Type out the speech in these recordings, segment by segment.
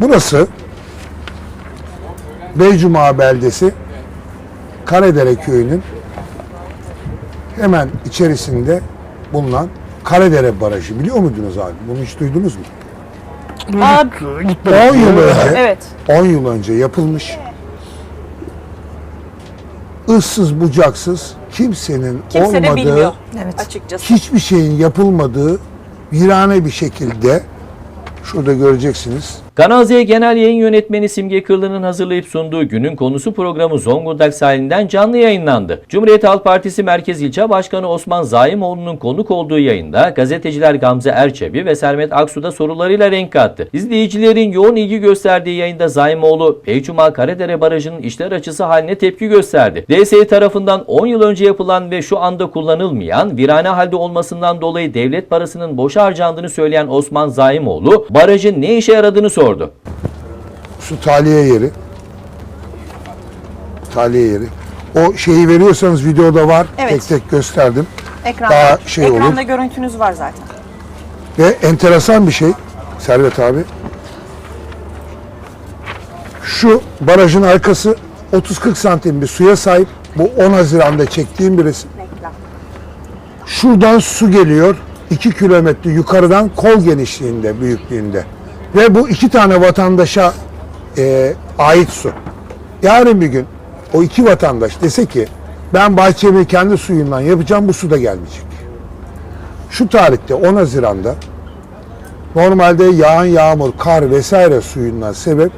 Burası Beycuma beldesi Karadere köyünün hemen içerisinde bulunan Karadere Barajı biliyor muydunuz abi? Bunu hiç duydunuz mu? Aa, 10 yıl önce evet. 10 yıl önce yapılmış. ıssız bucaksız kimsenin Kimse de olmadığı bilmiyor Evet. açıkçası. hiçbir şeyin yapılmadığı virane bir şekilde şurada göreceksiniz. Kanal Z Genel Yayın Yönetmeni Simge Kırlı'nın hazırlayıp sunduğu günün konusu programı Zonguldak sahilinden canlı yayınlandı. Cumhuriyet Halk Partisi Merkez İlçe Başkanı Osman Zaimoğlu'nun konuk olduğu yayında gazeteciler Gamze Erçebi ve Sermet Aksu da sorularıyla renk kattı. İzleyicilerin yoğun ilgi gösterdiği yayında Zaimoğlu, Beycuma Karadere Barajı'nın işler açısı haline tepki gösterdi. DSİ tarafından 10 yıl önce yapılan ve şu anda kullanılmayan virane halde olmasından dolayı devlet parasının boş harcandığını söyleyen Osman Zaimoğlu, barajın ne işe yaradığını sordu. Su taliye yeri. Taliye yeri. O şeyi veriyorsanız videoda var. Evet. Tek tek gösterdim. Ekranda, Daha şey olur. ekranda görüntünüz var zaten. Ve enteresan bir şey Servet abi. Şu barajın arkası 30-40 santim bir suya sahip. Bu 10 Haziran'da çektiğim bir resim. Şuradan su geliyor. 2 kilometre yukarıdan kol genişliğinde, büyüklüğünde. Ve bu iki tane vatandaşa e, ait su. Yarın bir gün o iki vatandaş dese ki ben bahçemi kendi suyundan yapacağım bu su da gelmeyecek. Şu tarihte 10 Haziran'da normalde yağan yağmur, kar vesaire suyundan sebep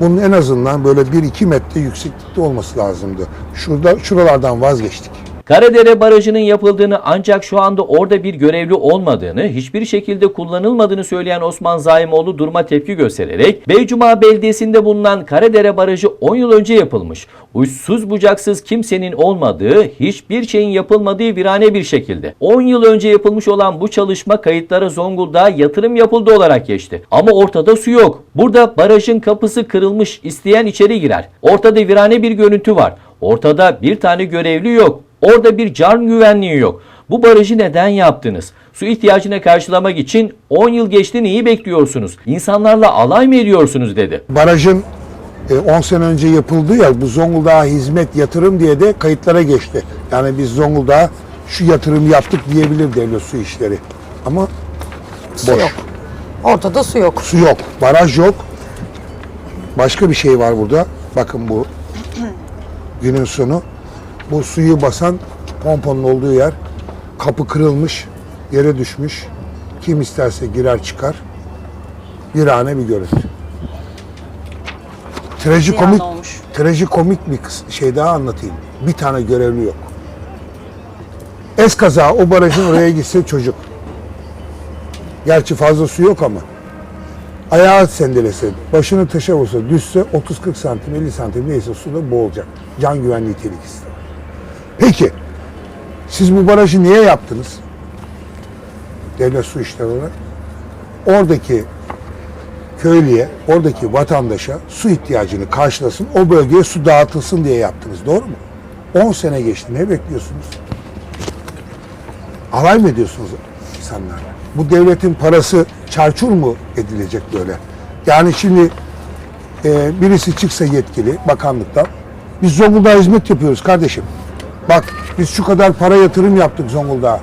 bunun en azından böyle 1-2 metre yükseklikte olması lazımdı. Şurada şuralardan vazgeçtik. Karadere Barajı'nın yapıldığını ancak şu anda orada bir görevli olmadığını, hiçbir şekilde kullanılmadığını söyleyen Osman Zaimoğlu duruma tepki göstererek Beycuma Belediyesi'nde bulunan Karadere Barajı 10 yıl önce yapılmış. Uçsuz bucaksız kimsenin olmadığı, hiçbir şeyin yapılmadığı virane bir şekilde. 10 yıl önce yapılmış olan bu çalışma kayıtlara Zonguldak'a yatırım yapıldı olarak geçti. Ama ortada su yok. Burada barajın kapısı kırılmış, isteyen içeri girer. Ortada virane bir görüntü var. Ortada bir tane görevli yok. Orada bir can güvenliği yok. Bu barajı neden yaptınız? Su ihtiyacını karşılamak için 10 yıl geçti neyi bekliyorsunuz? İnsanlarla alay mı ediyorsunuz dedi. barajın e, 10 sene önce yapıldığı ya bu Zonguldak'a hizmet yatırım diye de kayıtlara geçti. Yani biz Zonguldak'a şu yatırım yaptık diyebilir devlet su işleri. Ama Su boş. yok. Ortada su yok. Su yok. Baraj yok. Başka bir şey var burada. Bakın bu günün sonu. Bu suyu basan pomponun olduğu yer. Kapı kırılmış. Yere düşmüş. Kim isterse girer çıkar. Virane bir görüntü. Trajikomik, trajikomik bir şey daha anlatayım. Bir tane görevli yok. Eskaza o barajın oraya gitse çocuk. Gerçi fazla su yok ama. Ayağı sendelese, başını taşa vursa, düşse 30-40 santim, 50 santim neyse suda boğulacak. Can güvenliği tehlikesi. Peki, siz bu barajı niye yaptınız? Devlet su işleri olarak. Oradaki köylüye, oradaki vatandaşa su ihtiyacını karşılasın, o bölgeye su dağıtılsın diye yaptınız. Doğru mu? 10 sene geçti. Ne bekliyorsunuz? Alay mı ediyorsunuz insanlarla? Bu devletin parası çarçur mu edilecek böyle? Yani şimdi e, birisi çıksa yetkili bakanlıktan, biz Zonguldak'a hizmet yapıyoruz kardeşim. Bak biz şu kadar para yatırım yaptık Zonguldak'a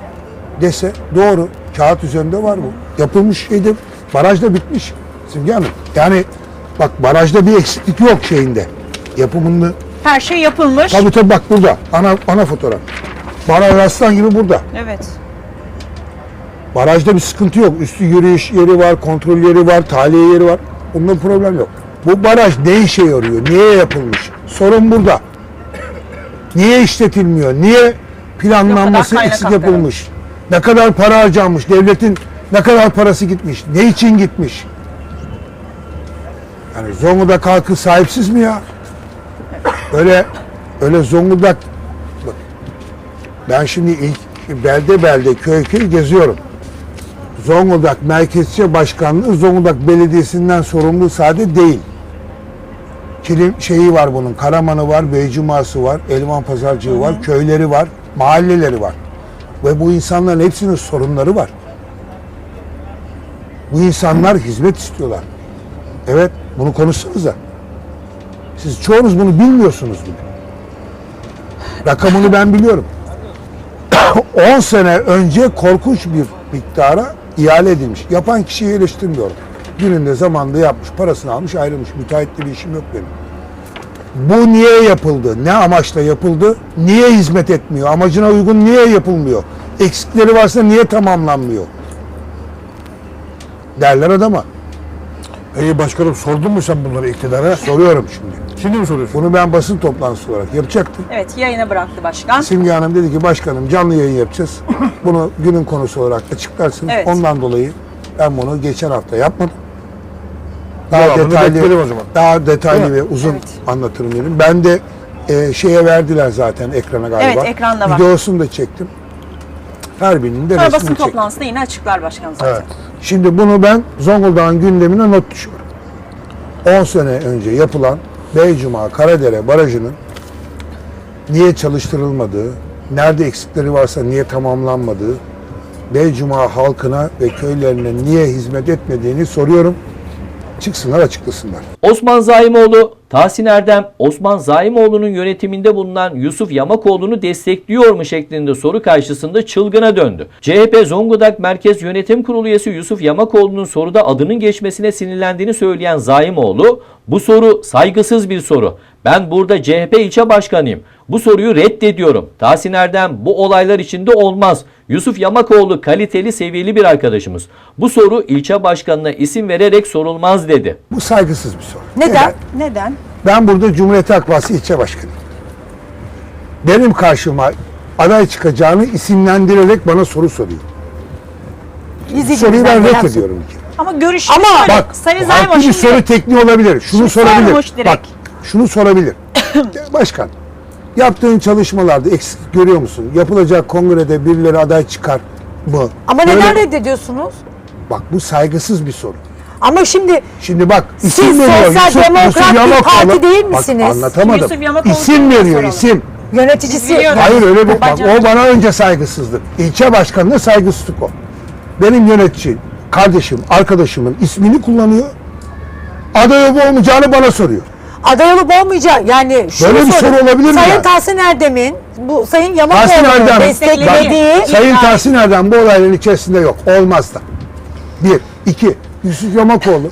dese doğru. Kağıt üzerinde var bu. Yapılmış şeyde baraj da bitmiş. Simge Hanım. Yani bak barajda bir eksiklik yok şeyinde. Yapımını Her şey yapılmış. tabii tabii bak burada. Ana, ana fotoğraf. Baraj aslan gibi burada. Evet. Barajda bir sıkıntı yok. Üstü yürüyüş yeri var, kontrol yeri var, tahliye yeri var. Bunda problem yok. Bu baraj ne işe yarıyor? Niye yapılmış? Sorun burada. Niye işletilmiyor? Niye planlanması eksik yapılmış? Ne kadar para harcanmış? Devletin ne kadar parası gitmiş? Ne için gitmiş? Yani Zonguldak halkı sahipsiz mi ya? Öyle öyle Zonguldak bak, ben şimdi ilk belde belde köy köy geziyorum. Zonguldak Merkezçe Başkanlığı Zonguldak Belediyesi'nden sorumlu sade değil. Kilim şeyi var bunun, Karamanı var, Beycuması var, Elvan Pazarcığı var, köyleri var, mahalleleri var. Ve bu insanların hepsinin sorunları var. Bu insanlar hizmet istiyorlar. Evet, bunu konuşsanıza. Siz çoğunuz bunu bilmiyorsunuz bile. Rakamını ben biliyorum. 10 sene önce korkunç bir miktara ihale edilmiş. Yapan kişiyi eleştirmiyorum. Gününde zamanında yapmış, parasını almış, ayrılmış. Müteahhitle bir işim yok benim. Bu niye yapıldı? Ne amaçla yapıldı? Niye hizmet etmiyor? Amacına uygun niye yapılmıyor? Eksikleri varsa niye tamamlanmıyor? Derler adama. Peki başkanım sordun mu sen bunları iktidara? Soruyorum şimdi. Şimdi mi soruyorsun? Bunu ben basın toplantısı olarak yapacaktım. Evet yayına bıraktı başkan. Simge Hanım dedi ki başkanım canlı yayın yapacağız. Bunu günün konusu olarak açıklarsınız. Evet. Ondan dolayı ben bunu geçen hafta yapmadım. Daha Cevabını detaylı, o zaman. daha detaylı ve uzun Evet. anlatırım dedim. Ben de e, şeye verdiler zaten ekrana galiba. Evet, ekranda var. Videosunu da çektim. Her birinin de Sonra resmini basın çektim. toplantısında yine açıklar başkan zaten. Evet. Şimdi bunu ben Zonguldak'ın gündemine not düşüyorum. 10 sene önce yapılan Beycuma Karadere Barajı'nın niye çalıştırılmadığı, nerede eksikleri varsa niye tamamlanmadığı, Beycuma halkına ve köylerine niye hizmet etmediğini soruyorum. Çıksınlar açıklasınlar. Osman Zaimoğlu, Tahsin Erdem, Osman Zaimoğlu'nun yönetiminde bulunan Yusuf Yamakoğlu'nu destekliyor mu şeklinde soru karşısında çılgına döndü. CHP Zonguldak Merkez Yönetim Kurulu üyesi Yusuf Yamakoğlu'nun soruda adının geçmesine sinirlendiğini söyleyen Zaimoğlu, bu soru saygısız bir soru. Ben burada CHP ilçe başkanıyım. Bu soruyu reddediyorum. Tahsin Erdem bu olaylar içinde olmaz. Yusuf Yamakoğlu kaliteli, seviyeli bir arkadaşımız. Bu soru ilçe başkanına isim vererek sorulmaz dedi. Bu saygısız bir soru. Neden? Neden? Ben burada Cumhuriyet Halk Partisi ilçe başkanıyım. Benim karşıma aday çıkacağını isimlendirerek bana soru soruyor. İzleyicimizden Soruyu ben gelen reddediyorum kere. Ama görüş Ama şöyle, Bak, Sayın farklı Zaimoğlu bir şimdi soru tekniği olabilir. Şunu Şimdi sorabilir. direkt. Bak, şunu sorabilir. Başkan, yaptığın çalışmalarda eksik görüyor musun? Yapılacak kongrede birileri aday çıkar mı? Ama Böyle- neden reddediyorsunuz? Bak bu saygısız bir soru. Ama şimdi Şimdi bak Siz isim veriyor. sosyal demokrat bir parti değil misiniz? Bak, anlatamadım. Yusuf Yamakoğlu isim kimden veriyor soralım? isim. yöneticisi. Hayır öyle bir bak o bana önce saygısızlık. İlçe başkanına saygısızlık o. Benim yönetici, kardeşim, arkadaşımın ismini kullanıyor. Aday olup olmayacağını bana soruyor. aday olup olmayacak yani şunu Böyle bir soru olabilir mi Sayın yani? Tahsin Erdem'in bu Sayın Tahsin Yamakoğlu'nun Erdem, desteklediği bak, Sayın Tahsin Erdem bu olayların içerisinde yok. Olmaz da. Bir. iki. Yusuf Yamakoğlu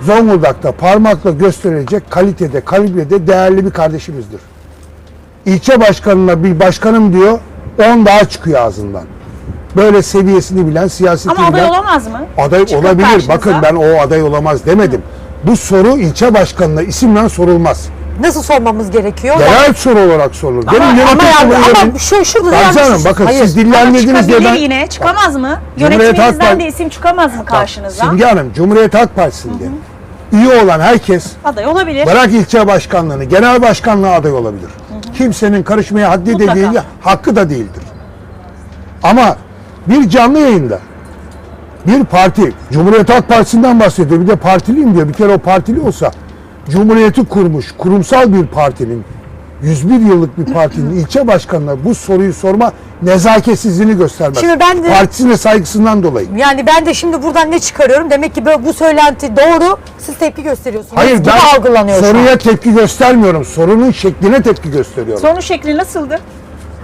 Zonguldak'ta parmakla gösterilecek kalitede, kalibrede değerli bir kardeşimizdir. İlçe başkanına bir başkanım diyor, 10 daha çıkıyor ağzından. Böyle seviyesini bilen, siyasetini ama aday bilen olamaz mı? aday Çıkıp olabilir. karşınıza. Bakın ben o aday olamaz demedim. Bu soru ilçe başkanına isimle sorulmaz. nasıl sormamız gerekiyor? Genel soru olarak sorulur. Benim ama, yönetim ama, kurulu ama şu şurada yanlış. Hanım bakın Hayır. siz dillendirdiniz diye ben... yine. Çıkamaz mı? Cumhuriyet Halk Yönetiminizden Partisi- de isim çıkamaz mı karşınıza? Simge Hanım, Cumhuriyet Halk Partisi'nde üye olan herkes Aday olabilir. bırak ilçe başkanlığını, genel başkanlığa aday olabilir. Kimsenin karışmaya haddi de Mutlaka. değil, hakkı da değildir. Ama bir canlı yayında bir parti, Cumhuriyet Halk Partisi'nden bahsediyor. Bir de partiliyim diyor. Bir kere o partili olsa Cumhuriyeti kurmuş, kurumsal bir partinin 101 yıllık bir partinin ilçe başkanına bu soruyu sorma nezaketsizliğini göstermez. Şimdi ben de- Partisine saygısından dolayı. Yani ben de şimdi buradan ne çıkarıyorum? Demek ki böyle bu söylenti doğru. Siz tepki gösteriyorsunuz. Hayır ben algılanıyor soruya tepki göstermiyorum. Sorunun şekline tepki gösteriyorum. Sorunun şekli nasıldı?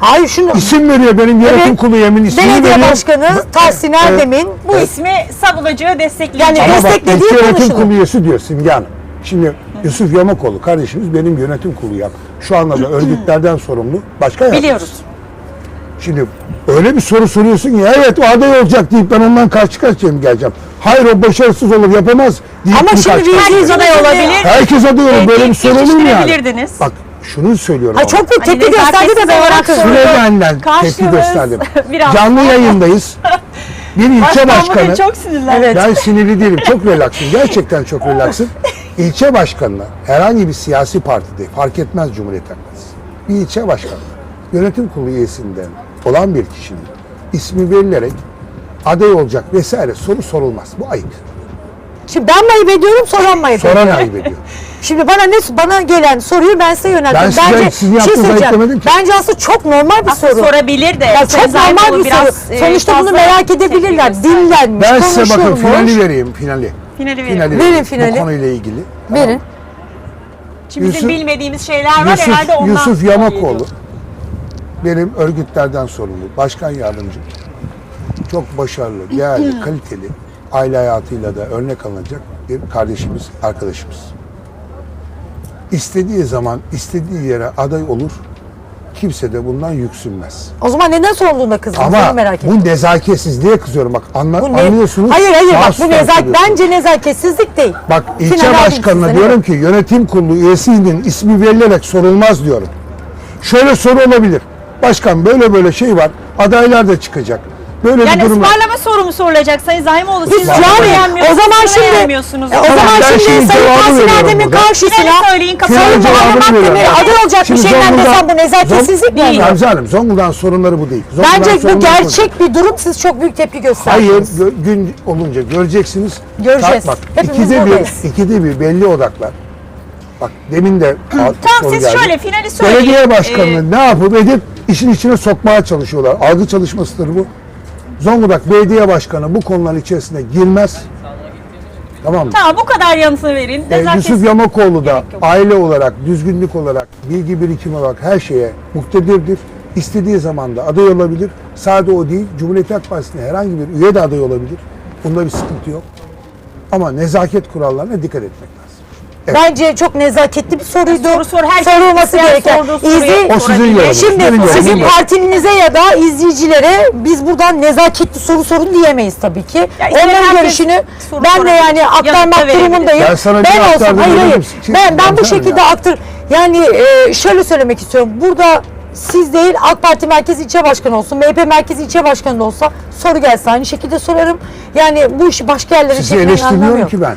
Hayır şunu İsim veriyor benim yönetim Evet. kurulu üyemin ismini belediye veriyor. başkanı Tahsin Erdem'in Bu ismi savunacağı, destekleyeceği. Yani desteklediği ilçe yönetim konuşulur. kurulu üyesi diyor Simge Hanım. Şimdi Yusuf Yamakoğlu kardeşimiz benim yönetim kurulu yap. Şu anda da örgütlerden sorumlu. Başka yardımcısı. Biliyoruz. Şimdi öyle bir soru soruyorsun ki evet o aday olacak deyip ben ondan karşı karşıya mı geleceğim? Hayır o başarısız olur yapamaz deyip Ama şimdi Herkes aday olabilir. Herkes aday olur. Böyle bir soru olur mu yani? Bak şunu söylüyorum. Ha, ama. çok büyük Hani tepki gösterdi de nezaketsiz ben olarak. Süreylen'den tepki Karşımız gösterdim. biraz Canlı yayındayız. Bir ilçe Başkan başkanı. çok sinirlendi. Evet. Ben sinirli değilim. Çok relaksım. Gerçekten çok relaksım. İlçe başkanına herhangi bir siyasi partide fark etmez Cumhuriyet Halk Partisi. Bir ilçe başkanı yönetim kurulu üyesinden olan bir kişinin ismi verilerek aday olacak vesaire soru sorulmaz. Bu ayıp. Şimdi ben mi ayıp ediyorum, soran mı ayıp ediyor? Soran ayıp ediyor. Şimdi bana ne bana gelen soruyu ben size yönelttim. Ben size- Bence sizin şey yaptığınızı söyleyeceğim. ki. Bence aslında çok normal bir Aslında soru. sorabilir de. Ya çok normal bir biraz, soru. e, Sonuçta bunu fazla merak tepki edebilirler. gösterdi. Dinlenmiş, Ben size bakın konuşulmuş. finali vereyim finali. Finali. Finali Verin finali. Bu konuyla ilgili. Verin. Şimdi bizim Yusuf- bilmediğimiz şeyler var herhalde Yusuf, ondan. Yusuf Yamakoğlu benim örgütlerden sorumlu. Başkan yardımcım. Çok başarılı, değerli, kaliteli, aile hayatıyla da örnek alınacak bir kardeşimiz, arkadaşımız. İstediği zaman, istediği yere aday olur. Kimse de bundan yüksünmez. O zaman neden sorduğunda kızdınız? Ama merak ettim. bu nezaketsizliğe kızıyorum. Bak anla, Bu ne- anlıyorsunuz. Hayır hayır bak bu mahsus nezak tartışıyorsunuz. bence nezaketsizlik değil. Bak ilçe aldım başkanına sizden, diyorum ki yönetim kurulu üyesinin ismi verilerek sorulmaz diyorum. Şöyle soru olabilir. Başkan böyle böyle şey var. Adaylar da çıkacak. Böyle Yani bir durum var. ısmarlama soru mu sorulacak Sayın Zahimoğlu? Siz yani o zaman şimdi beğenmiyorsunuz. e, o Tamam, zaman ben şimdi Sayın Tahsin Erdem'in karşısına söyleyin, kapatalım. Akdemir'e aday olacak bir şeyden Zonguldak- desem bu nezaketsizlik mi? Oluyor? Gamze Hanım Zonguldak'ın sorunları bu değil. Bence bu gerçek bir durum. Siz çok büyük tepki Hayır, gösterdiniz. gö- gün olunca göreceksiniz. Göreceğiz. Bak, ikide bir, ikide bir belli odaklar. Bak demin de Tamam soru siz geldi. şöyle finali söyleyin. Belediye başkanını Ee, ne yapıp edip işin içine sokmaya çalışıyorlar. Algı çalışmasıdır bu. Zonguldak Belediye Başkanı bu konuların içerisine girmez. Tamam mı? Tamam bu kadar yanıtını verin. Nezaket- Yusuf Yamakoğlu da aile olarak, düzgünlük olarak, bilgi birikimi olarak her şeye muktedirdir. İstediği zaman da aday olabilir. Sadece o değil, Cumhuriyet Halk Partisi'ne herhangi bir üye de aday olabilir. Bunda bir sıkıntı yok. Ama nezaket kurallarına dikkat etmek lazım. Bence çok nezaketli bir soruydu. Soru sor, herkes Sorulması isteyen gereken. sorduğu soruyu O sizin yorumunuz. Şimdi benim yorumum sizin yok. partinize ya da izleyicilere biz buradan nezaketli soru sorun diyemeyiz tabii ki. Ya işte Onların herkes görüşünü soru ben de sorabilir, yani yanıt da aktarmak durumundayım. Ben sana bir ben olsam aktardım, hayır hayır. Ben, ben bu baksana şekilde ya. aktar. Yani e, şöyle söylemek istiyorum. Burada siz değil AK Parti Merkez İlçe Başkanı olsun, MHP Merkez İlçe Başkanı da olsa soru gelse aynı şekilde sorarım. Yani bu işi başka yerlere Sizi çekmenin anlamı eleştirmiyorum yok. ki ben.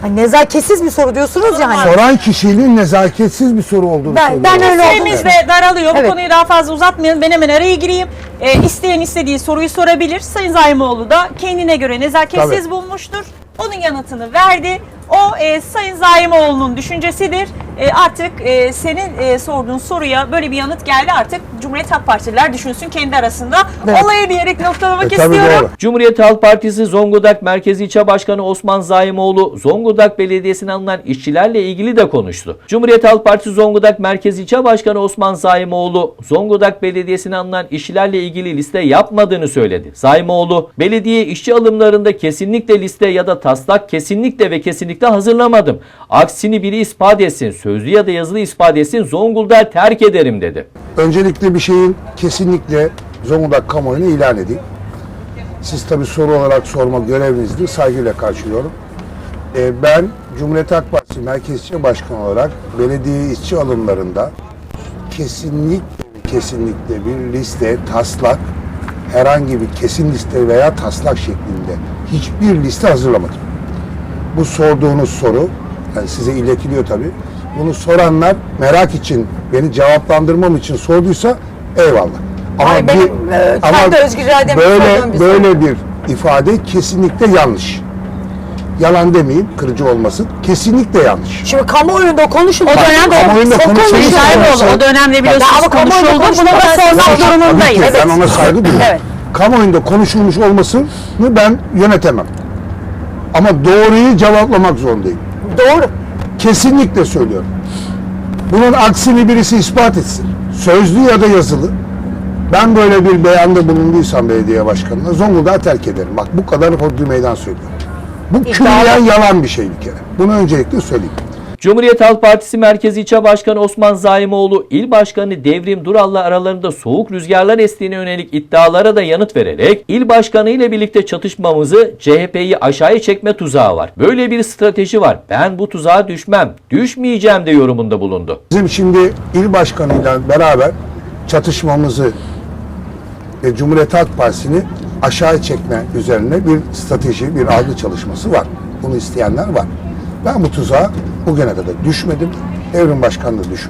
Hani nezaketsiz bir soru diyorsunuz yani. Soran kişinin nezaketsiz bir soru olduğunu Ben- söylüyorum. ben öyle Süremiz de daralıyor. Evet. Bu konuyu daha fazla uzatmayalım. Ben hemen araya gireyim. Ee, isteyen istediği soruyu sorabilir. Sayın Zahimoğlu da kendine göre nezaketsiz Tabii. bulmuştur. Onun yanıtını verdi. O e, Sayın Zahimoğlu'nun düşüncesidir. E, artık e, senin e, sorduğun soruya böyle bir yanıt geldi. Artık Cumhuriyet Halk Partililer düşünsün kendi arasında. Evet. Olayı diyerek noktalamak E, istiyorum. doğru. Cumhuriyet Halk Partisi Zonguldak Merkez İlçe Başkanı Osman Zaimoğlu Zonguldak Belediyesi'ne alınan işçilerle ilgili de konuştu. Cumhuriyet Halk Partisi Zonguldak Merkez İlçe Başkanı Osman Zaimoğlu Zonguldak Belediyesi'ne alınan işçilerle ilgili liste yapmadığını söyledi. Zaimoğlu, belediye işçi alımlarında kesinlikle liste ya da taslak kesinlikle ve kesinlikle hazırlamadım. Aksini biri ispat etsin, sözlü ya da yazılı ispat etsin Zonguldak'ı terk ederim dedi. Öncelikle bir şeyin kesinlikle Zonguldak kamuoyuna ilan edeyim. Siz tabii soru olarak sorma görevinizdir. Saygıyla karşılıyorum. Ee, ben Cumhuriyet Halk Partisi Merkez İlçe Başkanı olarak belediye işçi alımlarında kesinlikle kesinlikle bir liste, taslak, herhangi bir kesin liste veya taslak şeklinde hiçbir liste hazırlamadım. Bu sorduğunuz soru, yani size iletiliyor tabii. Bunu soranlar merak için, beni cevaplandırmam için sorduysa eyvallah. Ama Hayır, benim, e, kendi özgür irademle sorduğum böyle bir soru. böyle bir ifade kesinlikle yanlış. Yalan demeyeyim, kırıcı olmasın. Kesinlikle yanlış. Şimdi kamuoyunda konuşuldu. Bak, kamuoyunda konuşulmuş olsa- O dönemde biliyorsunuz ama kamuoyunda konuşuldu. Bunu da konuşuldu. sormak durumundayız. Ki, ben ona saygı duyuyorum. Evet. Kamuoyunda konuşulmuş olmasını ben yönetemem. Ama doğruyu cevaplamak zorundayım. Doğru. Kesinlikle söylüyorum. Bunun aksini birisi ispat etsin. Sözlü ya da yazılı. Ben böyle bir beyanda bulunduysam belediye başkanına Zonguldak'ı terk ederim. Bak bu kadar hodri meydan söylüyorum. Bu külliyen yalan bir şey bir kere. Bunu öncelikle söyleyeyim. Cumhuriyet Halk Partisi Merkez İlçe Başkanı Osman Zaimoğlu, il başkanı Devrim Dural'la aralarında soğuk rüzgarlar estiğine yönelik iddialara da yanıt vererek il başkanı ile birlikte çatışmamızı CHP'yi aşağıya çekme tuzağı var. Böyle bir strateji var. Ben bu tuzağa düşmem, düşmeyeceğim de yorumunda bulundu. Bizim şimdi il başkanıyla beraber çatışmamızı ve Cumhuriyet Halk Partisi'ni aşağı çekme üzerine bir strateji, bir algı çalışması var. Bunu isteyenler var. Ben bu tuzağa bugüne kadar düşmedim. Evrim Başkan da düşmedi.